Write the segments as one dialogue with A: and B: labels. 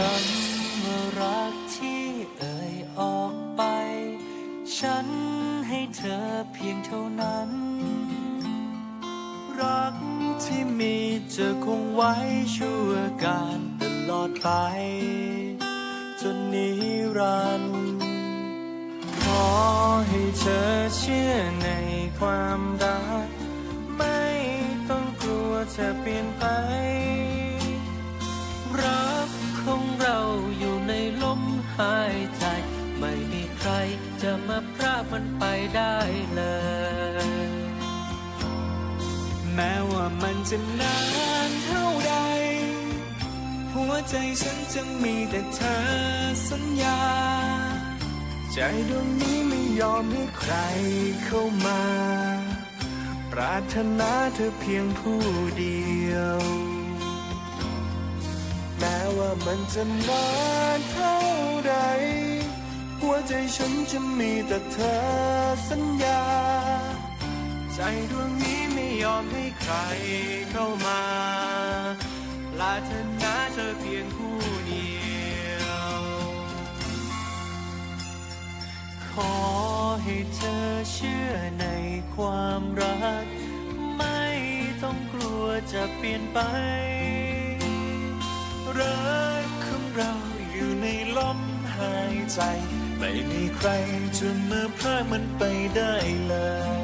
A: ำว่ารักที่เอ่ยออกไป ฉันให้เธอเพียงเท่านั้น รักที่มีจะคงไว้ชั่วการตลอดไป จนนิรันดร์ขอให้เธอเชื่อในความ ไม่มีใครจะมาพรากมันไปได้เลย
B: แม้ว่ามันจะนานเท่าใด หัวใจฉันจะมีแต่เธอสัญญา ใจดวงนี้ไม่ยอมให้ใครเข้ามา ปรารถนาเธอเพียงผู้เดียวแม้ว่ามันจะนานเท่าใด หัวใจฉันจะมีแต่เธอสัญญา ใจดวงนี้ไม่ยอมให้ใครเข้ามาปรารถนาเธอเพียงผู้เดียว
A: ขอให้เธอเชื่อในความรัก ไม่ต้องกลัวจะเปลี่ยนไป
B: รักของเราอยู่ในลมหายใจ ไม่มีใครจะมาพรากมันไปได้เลย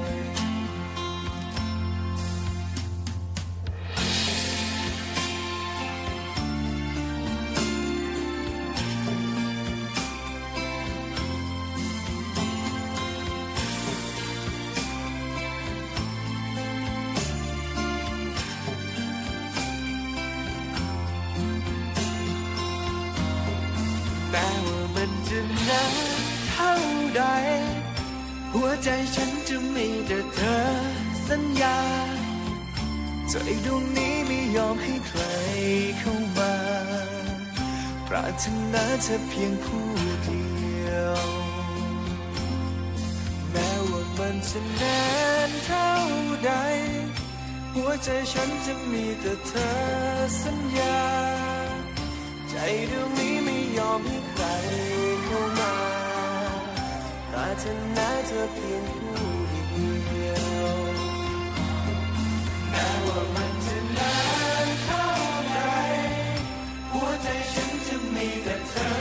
A: ว
B: ใจฉันจะมีแต่เธอสัญญาใจดวงนี้ไม่ยอมให้ใครเข้ามา ปรารถนาเธอเพียงผู้เดียว แม้ว่ามันจะนานเท่าใด หัวใจฉันจะมีแต่เธอสัญญา ใจดวงนี้ไม่ยอมให้ใครเข้ามา ถนาเธอเพียงผู้เดียวแม้ว่ามันจะนานเท่าใดหัวใจฉันจะมีแต่เธอ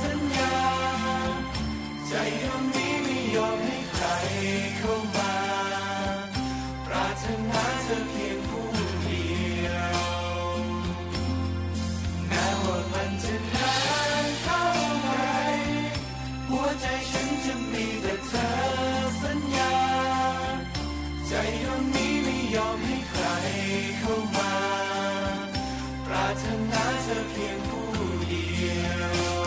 B: สัญญา ใจดวงนี้ไม่ยอมให้ใครเข้ามา 那这片土地